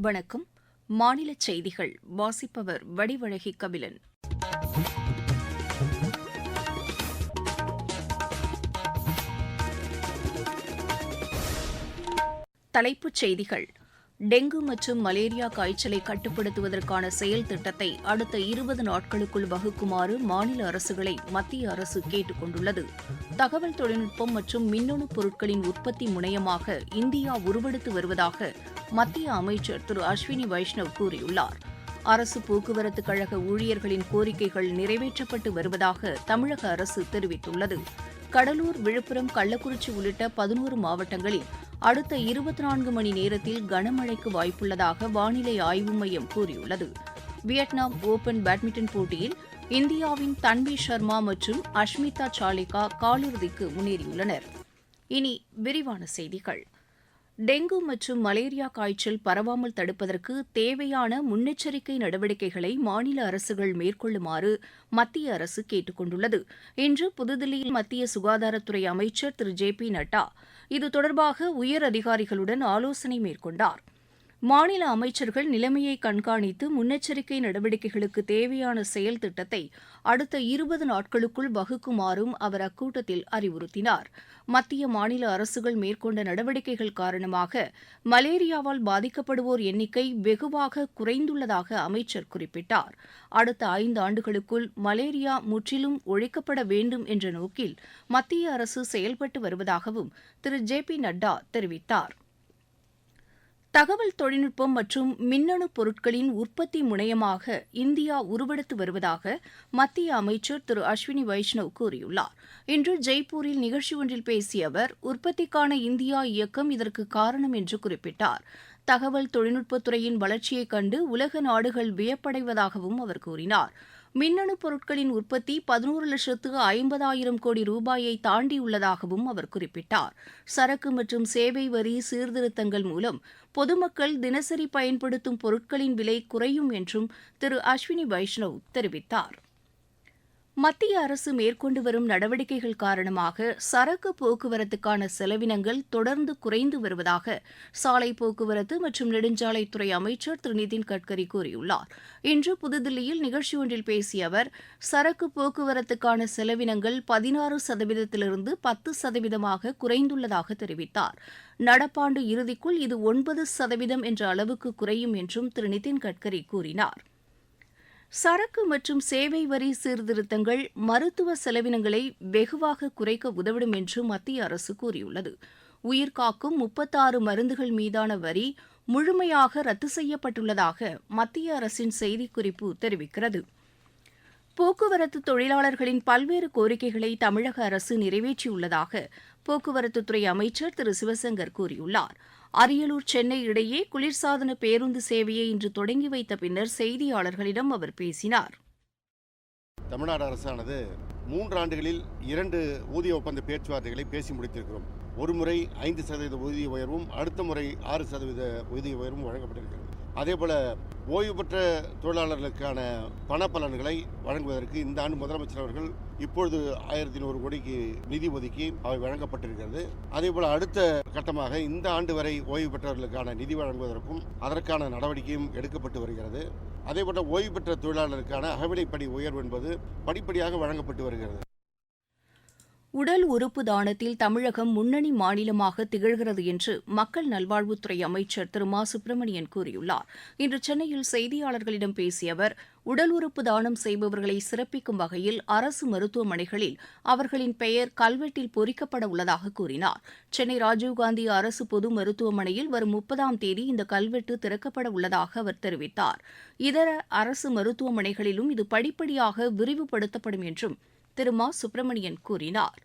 வணக்கம். மாநில செய்திகள். வாசிப்பவர் வடிவழகி கபிலன். தலைப்புச் செய்திகள். டெங்கு மற்றும் மலேரியா காய்ச்சலை கட்டுப்படுத்துவதற்கான செயல் திட்டத்தை அடுத்த இருபது நாட்களுக்குள் வகுக்குமாறு மாநில அரசுகளை மத்திய அரசு கேட்டுக் கொண்டுள்ளது. தகவல் தொழில்நுட்பம் மற்றும் மின்னணு பொருட்களின் உற்பத்தி முனையமாக இந்தியா உருவெடுத்து வருவதாக மத்திய அமைச்சர் திரு அஸ்வினி வைஷ்ணவ் கூறியுள்ளார். அரசு போக்குவரத்து கழக ஊழியர்களின் கோரிக்கைகள் நிறைவேற்றப்பட்டு வருவதாக தமிழக அரசு தெரிவித்துள்ளது. கடலூர் விழுப்புரம் கள்ளக்குறிச்சி உள்ளிட்ட பதினோரு மாவட்டங்களில் அடுத்த இருபத்தி நான்கு மணி நேரத்தில் கனமழைக்கு வாய்ப்புள்ளதாக வானிலை ஆய்வு மையம் கூறியுள்ளது. வியட்நாம் ஓபன் பேட்மிண்டன் போட்டியில் இந்தியாவின் தன்வி சர்மா மற்றும் அஷ்மிதா சாலிகா காலிறுதிக்கு முன்னேறியுள்ளனர். இனி விரிவான செய்திகள். டெங்கு மற்றும் மலேரியா காய்ச்சல் பரவாமல் தடுப்பதற்கு தேவையான முன்னெச்சரிக்கை நடவடிக்கைகளை மாநில அரசுகள் மேற்கொள்ளுமாறு மத்திய அரசு கேட்டுக் கொண்டுள்ளது இன்று புதுதில்லியில் மத்திய சுகாதாரத்துறை அமைச்சர் திரு ஜே பி நட்டா இது தொடர்பாக உயர் அதிகாரிகளுடன் ஆலோசனை மேற்கொண்டார். மாநில அமைச்சர்கள் நிலைமையை கண்காணித்து முன்னெச்சரிக்கை நடவடிக்கைகளுக்கு தேவையான செயல் திட்டத்தை அடுத்த இருபது நாட்களுக்குள் வகுக்குமாறும் அவர் அக்கூட்டத்தில் அறிவுறுத்தினார். மத்திய மாநில அரசுகள் மேற்கொண்ட நடவடிக்கைகள் காரணமாக மலேரியாவால் பாதிக்கப்படுவோர் எண்ணிக்கை வெகுவாக குறைந்துள்ளதாக அமைச்சர் குறிப்பிட்டார். அடுத்த ஐந்து ஆண்டுகளுக்குள் மலேரியா முற்றிலும் ஒழிக்கப்பட வேண்டும் என்ற நோக்கில் மத்திய அரசு செயல்பட்டு வருவதாகவும் திரு ஜே பி நட்டா தெரிவித்தார். தகவல் தொழில்நுட்பம் மற்றும் மின்னணு பொருட்களின் உற்பத்தி முனையமாக இந்தியா உருவெடுத்து வருவதாக மத்திய அமைச்சர் திரு அஸ்வினி வைஷ்ணவ் கூறியுள்ளார். இன்று ஜெய்ப்பூரில் நிகழ்ச்சி ஒன்றில் பேசிய அவர் உற்பத்திக்கான இந்தியா இயக்கம் இதற்கு காரணம் என்று குறிப்பிட்டார். தகவல் தொழில்நுட்பத்துறையின் வளர்ச்சியைக் கண்டு உலக நாடுகள் வியப்படைவதாகவும் அவர் கூறினார். மின்னணு பொருட்களின் உற்பத்தி பதினோரு லட்சத்து ஐம்பதாயிரம் கோடி ரூபாயை தாண்டியுள்ளதாகவும் அவர் குறிப்பிட்டார். சரக்கு மற்றும் சேவை வரி சீர்திருத்தங்கள் மூலம் பொதுமக்கள் தினசரி பயன்படுத்தும் பொருட்களின் விலை குறையும் என்றும் திரு அஸ்வினி வைஷ்ணவ் தெரிவித்தார். மத்திய அரசு மேற்கொண்டு வரும் நடவடிக்கைகள் காரணமாக சரக்கு போக்குவரத்துக்கான செலவினங்கள் தொடர்ந்து குறைந்து வருவதாக சாலை போக்குவரத்து மற்றும் நெடுஞ்சாலைத்துறை அமைச்சர் திரு நிதின் கட்கரி கூறியுள்ளார். இன்று புதுதில்லியில் நிகழ்ச்சி ஒன்றில் பேசிய அவர் சரக்கு போக்குவரத்துக்கான செலவினங்கள் பதினாறு சதவீதத்திலிருந்து பத்து சதவீதமாக குறைந்துள்ளதாக தெரிவித்தார். நடப்பாண்டு இறுதிக்குள் இது ஒன்பது சதவீதம் என்ற அளவுக்கு குறையும் என்றும் திரு நிதின் கட்கரி கூறினார். சரக்கு மற்றும் சேவை வரி சீர்திருத்தங்கள் மருத்துவ செலவினங்களை வெகுவாக குறைக்க உதவிடும் என்று மத்திய அரசு கூறியுள்ளது. உயிர்காக்கும் முப்பத்தாறு மருந்துகள் மீதான வரி முழுமையாக ரத்து செய்யப்பட்டுள்ளதாக மத்திய அரசின் செய்திக்குறிப்பு தெரிவிக்கிறது. போக்குவரத்து தொழிலாளர்களின் பல்வேறு கோரிக்கைகளை தமிழக அரசு நிறைவேற்றியுள்ளதாக போக்குவரத்துத்துறை அமைச்சர் திரு சிவசங்கர் கூறியுள்ளார். அரியலூர் சென்னை இடையே குளிர்சாதன பேருந்து சேவையை இன்று தொடங்கி வைத்த பின்னர் செய்தியாளர்களிடம் அவர் பேசினார். தமிழ்நாடு அரசானது மூன்று ஆண்டுகளில் இரண்டு ஊதிய ஒப்பந்த பேச்சுவார்த்தைகளை பேசி முடித்திருக்கிறோம். ஒரு முறை ஐந்து சதவீத ஊதிய உயர்வும் அடுத்த முறை ஆறு சதவீத ஊதிய உயர்வும் வழங்கப்பட்டிருக்கிறது. அதே போல் ஓய்வு பெற்ற தொழிலாளர்களுக்கான பணப்பலன்களை வழங்குவதற்கு இந்த ஆண்டு முதலமைச்சர் அவர்கள் இப்பொழுது ஆயிரத்தி நூறு கோடிக்கு நிதி ஒதுக்கி அவை வழங்கப்பட்டிருக்கிறது. அதே போல் அடுத்த கட்டமாக இந்த ஆண்டு வரை ஓய்வு பெற்றவர்களுக்கான நிதி வழங்குவதற்கும் அதற்கான நடவடிக்கையும் எடுக்கப்பட்டு வருகிறது. அதேபோல ஓய்வு பெற்ற தொழிலாளருக்கான அகவிலைப்படி உயர்வு என்பது படிப்படியாக வழங்கப்பட்டு வருகிறது. உடல் உறுப்பு தானத்தில் தமிழகம் முன்னணி மாநிலமாக திகழ்கிறது என்று மக்கள் நல்வாழ்வுத்துறை அமைச்சர் திரு மா. சுப்பிரமணியன் கூறியுள்ளார். இன்று சென்னையில் செய்தியாளர்களிடம் பேசிய அவர் உடல் உறுப்பு தானம் செய்பவர்களை சிறப்பிக்கும் வகையில் அரசு மருத்துவமனைகளில் அவர்களின் பெயர் கல்வெட்டில் பொறிக்கப்பட உள்ளதாக கூறினார். சென்னை ராஜீவ்காந்தி அரசு பொது மருத்துவமனையில் வரும் முப்பதாம் தேதி இந்த கல்வெட்டு திறக்கப்பட உள்ளதாக அவர் தெரிவித்தார். இதர அரசு மருத்துவமனைகளிலும் இது படிப்படியாக விரிவுபடுத்தப்படும் என்றும் திரு மா சுப்பிரமணியன் கூறினார்.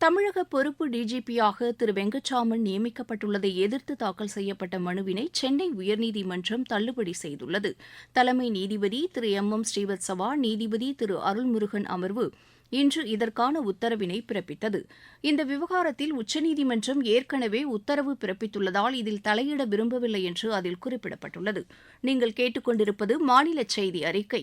தமிழக பொறுப்பு டிஜிபியாக திரு வெங்கச்சாமன் நியமிக்கப்பட்டுள்ளதை எதிர்த்து தாக்கல் செய்யப்பட்ட மனுவினை சென்னை உயர்நீதிமன்றம் தள்ளுபடி செய்துள்ளது. தலைமை நீதிபதி திரு எம் எம் ஸ்ரீவத்சவா நீதிபதி திரு அருள்முருகன் அமர்வு இன்று இதற்கான உத்தரவினை பிறப்பித்தது. இந்த விவகாரத்தில் உச்சநீதிமன்றம் ஏற்கனவே உத்தரவு பிறப்பித்துள்ளதால் இதில் தலையிட விரும்பவில்லை என்று அதில் குறிப்பிடப்பட்டுள்ளது. நீங்கள் கேட்டுக்கொண்டிருப்பது மாநில செய்தி அறிக்கை.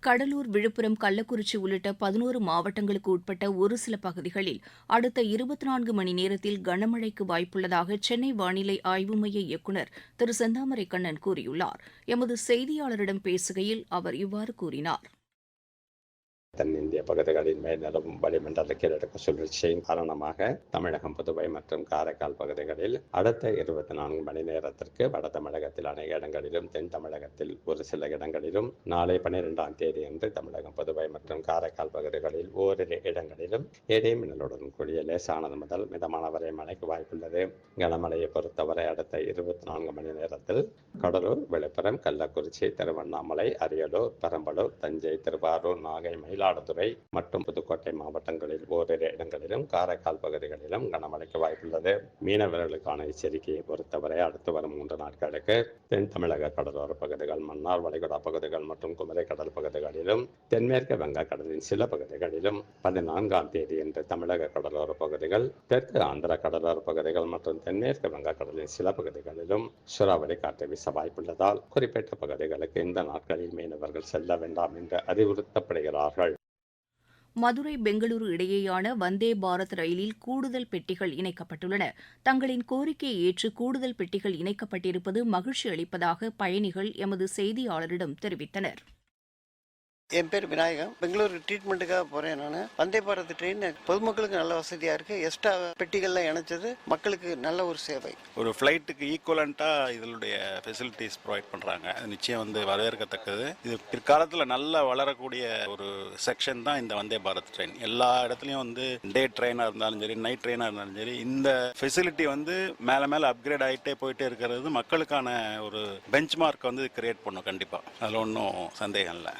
கடலூர் விழுப்புரம் கள்ளக்குறிச்சி உள்ளிட்ட பதினோரு மாவட்டங்களுக்கு உட்பட்ட ஒரு சில பகுதிகளில் அடுத்த இருபத்தி நான்கு மணி நேரத்தில் கனமழைக்கு வாய்ப்புள்ளதாக சென்னை வானிலை ஆய்வு மைய இயக்குநர் திரு செந்தாமரை கண்ணன் கூறியுள்ளார். எமது செய்தியாளரிடம் பேசுகையில் அவர் இவ்வாறு கூறினார். தென்னிந்திய பகுதிகளின் மேல் நிலவும் வளிமண்டல கிழக்கு சுழற்சியின் காரணமாக தமிழகம் புதுவை மற்றும் காரைக்கால் பகுதிகளில் அடுத்த இருபத்தி நான்கு மணி நேரத்திற்கு வட தமிழகத்தில் அநேக இடங்களிலும் தென் தமிழகத்தில் ஒரு சில இடங்களிலும் நாளை பன்னிரெண்டாம் தேதி அன்று தமிழகம் புதுவை மற்றும் காரைக்கால் பகுதிகளில் ஓரிரு இடங்களிலும் இடி மின்னலுடன் கூடிய லேசானது முதல் மிதமான வரை மழைக்கு வாய்ப்புள்ளது. கனமழையை பொறுத்தவரை அடுத்த இருபத்தி நான்கு மணி நேரத்தில் கடலூர் விழுப்புரம் கள்ளக்குறிச்சி திருவண்ணாமலை அரியலூர் பெரம்பலூர் தஞ்சை திருவாரூர் நாகை மயிலாடுதுறை மற்றும் புதுக்கோட்டை மாவட்டங்களில் ஓரிரு இடங்களிலும் காரைக்கால் பகுதிகளிலும் கனமழைக்கு வாய்ப்புள்ளது. மீனவர்களுக்கான எச்சரிக்கையை பொறுத்தவரை அடுத்து வரும் மூன்று நாட்களுக்கு தென் தமிழக கடலோர பகுதிகள் மன்னார் வளைகுடா பகுதிகள் மற்றும் குமரி கடல் பகுதிகளிலும் தென்மேற்கு வங்கக்கடலின் சில பகுதிகளிலும் பதினான்காம் தேதி இன்று தமிழக கடலோர பகுதிகள் தெற்கு ஆந்திர கடலோர பகுதிகள் மற்றும் தென்மேற்கு வங்கக்கடலின் சில பகுதிகளிலும் சூறாவளி காற்று வீச வாய்ப்புள்ளதால் குறிப்பிட்ட பகுதிகளுக்கு இந்த நாட்களில் மீனவர்கள் செல்ல வேண்டாம் என்று அறிவுறுத்தப்படுகிறார்கள். மதுரை பெங்களூரு இடையேயான வந்தே பாரத் ரயிலில் கூடுதல் பெட்டிகள் இணைக்கப்பட்டுள்ளன. தங்களின் கோரிக்கையை ஏற்று கூடுதல் பெட்டிகள் இணைக்கப்பட்டிருப்பது மகிழ்ச்சி அளிப்பதாக பயணிகள் எமது செய்தியாளரிடம் தெரிவித்தனர். என் பேர் விநாயகம். பெங்களூர் ட்ரீட்மெண்ட்டுக்காக போகிறேன் நான். வந்தே பாரத் ட்ரெயின் பொதுமக்களுக்கு நல்ல வசதியாக இருக்குது எக்ஸ்ட்ரா பெட்டிகள்லாம் இணைச்சது. மக்களுக்கு நல்ல ஒரு சேவை. ஒரு ஃப்ளைட்டுக்கு ஈக்குவலண்ட்டாக இதனுடைய ஃபெசிலிட்டிஸ் ப்ரொவைட் பண்ணுறாங்க அது நிச்சயம் வந்து வரவேற்கத்தக்கது. இது பிற்காலத்தில் நல்லா வளரக்கூடிய ஒரு செக்ஷன் தான் இந்த வந்தே பாரத் ட்ரெயின் எல்லா இடத்துலையும் வந்து டே ட்ரெயினாக இருந்தாலும் சரி நைட் ட்ரெயினாக இருந்தாலும் சரி இந்த ஃபெசிலிட்டி வந்து மேலே மேலே அப்கிரேட் ஆகிட்டே போயிட்டே இருக்கிறது மக்களுக்கான ஒரு பெஞ்ச் மார்க் வந்து கிரியேட் பண்ணும் கண்டிப்பாக அதில் ஒன்றும் சந்தேகம் இல்லை.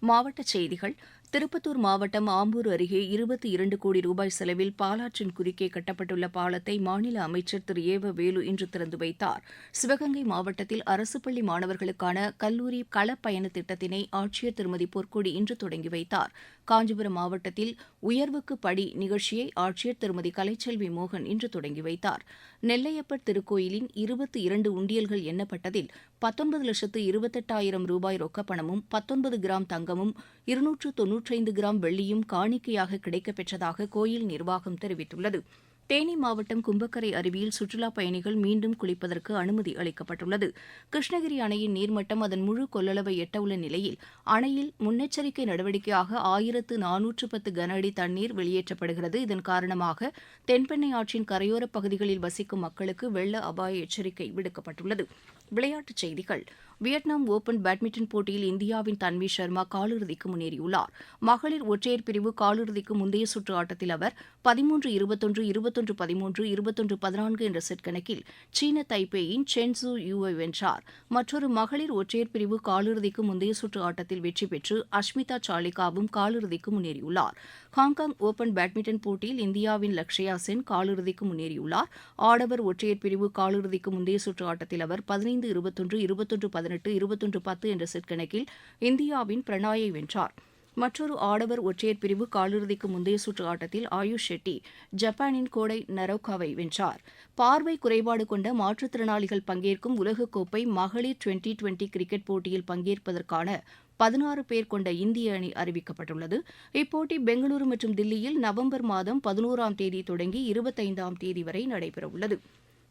மாவட்டச் செய்திகள் திருப்பத்தூர் மாவட்டம் ஆம்பூர் அருகே இருபத்தி இரண்டு கோடி ரூபாய் செலவில் பாலாற்றின் குறுக்கே கட்டப்பட்டுள்ள பாலத்தை மாநில அமைச்சர் திரு. ஏவ வேலு இன்று திறந்து வைத்தார். சிவகங்கை மாவட்டத்தில் அரசு பள்ளி மாணவர்களுக்கான கல்லூரி களப்பயண திட்டத்தினை ஆட்சியர் திருமதி பொற்கொடி இன்று தொடங்கி வைத்தார். காஞ்சிபுரம் மாவட்டத்தில் உயர்வுக்கு படி நிகழ்ச்சியை ஆட்சியர் திருமதி கலைச்செல்வி மோகன் இன்று தொடங்கி வைத்தார். நெல்லையப்பர் திருக்கோயிலின் இருபத்தி இரண்டு உண்டியல்கள் எண்ணப்பட்டதில் பத்தொன்பது லட்சத்து இருபத்தெட்டாயிரம் ரூபாய் ரொக்கப்பணமும் பத்தொன்பது கிராம் தங்கமும் இருநூற்று நூற்றைந்து கிராம் வெள்ளியும் காணிக்கையாக கிடைக்கப்பெற்றதாக கோயில் நிர்வாகம் தெரிவித்துள்ளது. தேனி மாவட்டம் கும்பக்கரை அருவியில் சுற்றுலாப் பயணிகள் மீண்டும் குளிப்பதற்கு அனுமதி அளிக்கப்பட்டுள்ளது. கிருஷ்ணகிரி அணையின் நீர்மட்டம் அதன் முழு கொள்ளளவை எட்டவுள்ள நிலையில் அணையில் முன்னெச்சரிக்கை நடவடிக்கையாக ஆயிரத்து நானூற்று பத்து கன அடி தண்ணீர் வெளியேற்றப்படுகிறது. இதன் காரணமாக தென்பெண்ணை ஆற்றின் கரையோரப் பகுதிகளில் வசிக்கும் மக்களுக்கு வெள்ள அபாய எச்சரிக்கை விடுக்கப்பட்டுள்ளது. விளையாட்டுச் செய்திகள். வியட்நாம் ஓபன் பேட்மிண்டன் போட்டியில் இந்தியாவின் தன்வி சர்மா காலிறுதிக்கு முன்னேறியுள்ளார். மகளிர் ஒற்றையர் பிரிவு காலிறுதிக்கு முந்தைய சுற்று ஆட்டத்தில் அவர் பதிமூன்று இருபத்தொன்று இருபத்தொன்று பதிமூன்று இருபத்தொன்று பதினான்கு என்ற செட் கணக்கில் சீன தைப்பேயின் சென்சு யூவை வென்றார். மற்றொரு மகளிர் ஒற்றையர் பிரிவு காலிறுதிக்கு முந்தைய சுற்று ஆட்டத்தில் வெற்றி பெற்று அஷ்மிதா சாலிகாவும் காலிறுதிக்கு முன்னேறியுள்ளார். ஹாங்காங் ஓபன் பேட்மிண்டன் போட்டியில் இந்தியாவின் லக்ஷயா சென் காலிறுதிக்கு முன்னேறியுள்ளார். ஆடவர் ஒற்றையர் பிரிவு காலிறுதிக்கு முந்தைய சுற்று ஆட்டத்தில் அவர் பதினைந்து இருபத்தொன்று இருபத்தொன்று பதினெட்டு இருபத்தொன்று பத்து என்ற செட் கணக்கில் இந்தியாவின் பிரணாயை வென்றார். மற்றொரு ஆடவர் ஒற்றையர் பிரிவு காலிறுதிக்கு முந்தைய சுற்று ஆட்டத்தில் ஆயுஷ் ஷெட்டி ஜப்பானின் கோடை நரோகாவை வென்றார். பார்வை குறைபாடு கொண்ட மாற்றுத்திறனாளிகள் பங்கேற்கும் உலகக்கோப்பை மகளிர் டுவெண்டி டுவெண்டி கிரிக்கெட் போட்டியில் பங்கேற்பதற்கான பதினாறு பேர் கொண்ட இந்திய அணி அறிவிக்கப்பட்டுள்ளது. இப்போட்டி பெங்களூரு மற்றும் தில்லியில் நவம்பர் மாதம் பதினோராம் தேதி தொடங்கி இருபத்தைந்தாம் தேதி வரை நடைபெறவுள்ளது.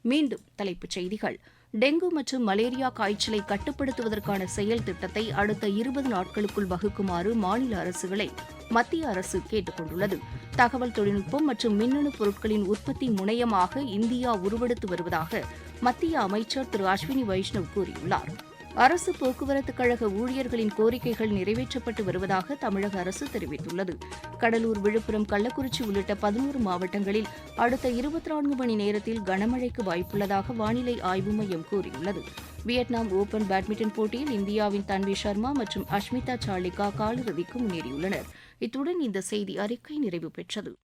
மீண்டும் தலைப்புச் செய்திகள். டெங்கு மற்றும் மலேரியா காய்ச்சலை கட்டுப்படுத்துவதற்கான செயல் திட்டத்தை அடுத்த இருபது நாட்களுக்குள் வகுக்குமாறு மாநில அரசுகளை மத்திய அரசு கேட்டுக் கொண்டுள்ளது. தகவல் தொழில்நுட்பம் மற்றும் மின்னணு பொருட்களின் உற்பத்தி முனையமாக இந்தியா உருவெடுத்து வருவதாக மத்திய அமைச்சர் திரு அஸ்வினி வைஷ்ணவ் கூறியுள்ளார். அரசு போக்குவரத்து கழக ஊழியர்களின் கோரிக்கைகள் நிறைவேற்றப்பட்டு வருவதாக தமிழக அரசு தெரிவித்துள்ளது. கடலூர் விழுப்புரம் கள்ளக்குறிச்சி உள்ளிட்ட பதினோரு மாவட்டங்களில் அடுத்த இருபத்தி நான்கு மணி நேரத்தில் கனமழைக்கு வாய்ப்புள்ளதாக வானிலை ஆய்வு மையம் கூறியுள்ளது. வியட்நாம் ஓபன் பேட்மிண்டன் போட்டியில் இந்தியாவின் தன்வி சர்மா மற்றும் அஷ்மிதா சாலிகா காலிறுதிக்கு முன்னேறியுள்ளனர். இத்துடன் இந்த செய்தி அறிக்கை நிறைவு பெற்றது.